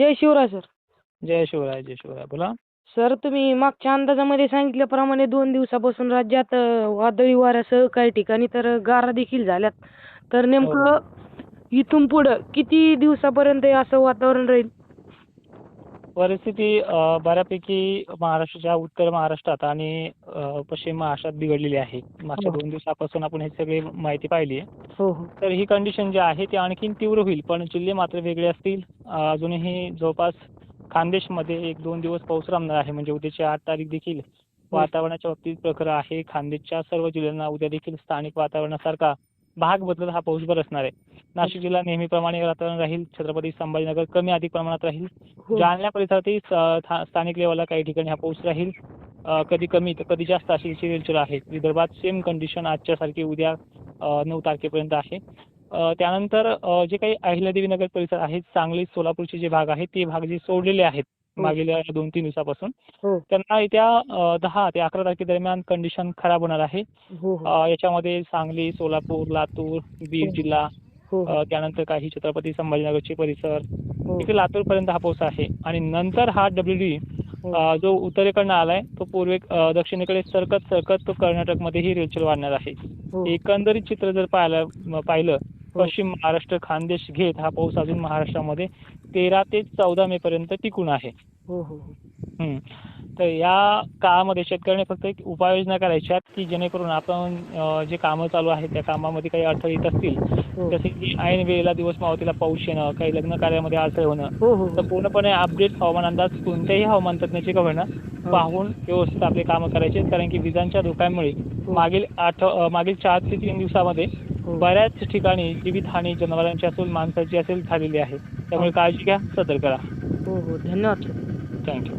जय Shivray sir. जय शिवराय जय शिवराय. बोला. सर तुम्ही मागच्या अंदाजामध्ये सांगितल्याप्रमाणे दोन दिवसापासून राज्यात अ, वादळी वाऱ्यासह काही ठिकाणी तर गारा देखील झाल्यात. तर नेमकं इथून पुढं किती दिवसापर्यंत हे असं वातावरण राहील? परिस्थिती अ, बऱ्यापैकी महाराष्ट्राच्या उत्तर महाराष्ट्रात आणि अ, पश्चिम महाराष्ट्रात बिघडलेली आहे. मागच्या हो. दोन दिवसापासून आपण हे सगळे माहिती पाहिली आहे. हो हो. तर ही कंडिशन जी आहे ती आणखीन तीव्र होईल पण जिल्हे मात्र वेगळे असतील. अजूनही जवळपास खानदेशमध्ये एक दोन दिवस पाऊस राहणार आहे. म्हणजे उद्याची आठ तारीख देखील वातावरणाच्या बाबतीत प्रखर आहे. खानदेशच्या सर्व जिल्ह्यांना उद्या देखील स्थानिक वातावरणासारखा भाग बदलत हा पाऊस बरसणार आहे. नाशिक जिल्हा नेहमीप्रमाणे वातावरण राहील. छत्रपती संभाजीनगर कमी अधिक प्रमाणात राहील. हो. जालना परिसरातही स्थानिक लेवलला काही ठिकाणी हा पाऊस राहील. कधी कमी तर कधी जास्त अशी रेलचेल आहे. विदर्भात सेम कंडिशन आजच्यासारखी उद्या अ, नऊ तारखेपर्यंत आहे. त्यानंतर जे काही अहिल्यादेवीनगर परिसर आहेत सांगली सोलापूरचे जे भाग आहेत ते भाग जे सोडलेले आहेत. मागील दोन तीन दिवसापासून हो त्यांना येत्या दहा ते अकरा तारखेदरम्यान कंडिशन खराब होणार आहे हो हो याच्यामध्ये सांगली सोलापूर लातूर बीड. जिल्हा त्यानंतर काही छत्रपती संभाजीनगरचे परिसर इथे लातूरपर्यंत हा पाऊस आहे आणि नंतर हा डब्ल्यू डी. जो उत्तरेकडनं आलाय तो पूर्वे दक्षिणेकडे सरकत सरकत तो कर्नाटकमध्येही रेलचेल वाढणार आहे एकंदरीत चित्र जर पाहिलं म- पाहिलं. पश्चिम महाराष्ट्र खानदेश घेत हा पाऊस अजून महाराष्ट्रामध्ये तेरा ते चौदा मे पर्यंत टिकून आहे हो हो हम्म. तर या काळामध्ये शेतकऱ्याने फक्त एक उपाययोजना करायच्या आहेत की जेणेकरून आपण अ, जे कामं चालू आहेत त्या कामामध्ये काही अडथळे येत असतील हो जसे की ऐन वेळेला दिवस मावतीला पाऊस येणं काही लग्न कार्यामध्ये अडथळे होणं हो हो तर पूर्णपणे अपडेट हवामान अंदाज कोणत्याही हवामान तज्ञाची का होईना पाहून व्यवस्थित आपले कामं करायचे. कारण की विजांच्या धोक्यामुळे मागील आठ अ, मागील चार ते तीन दिवसामध्ये हो. बऱ्याच ठिकाणी जीवितहानी जनावरांची असेल माणसाची असेल झालेली आहे. त्यामुळे काळजी घ्या सतर्क राहा. हो हो. धन्यवाद. थँक्यू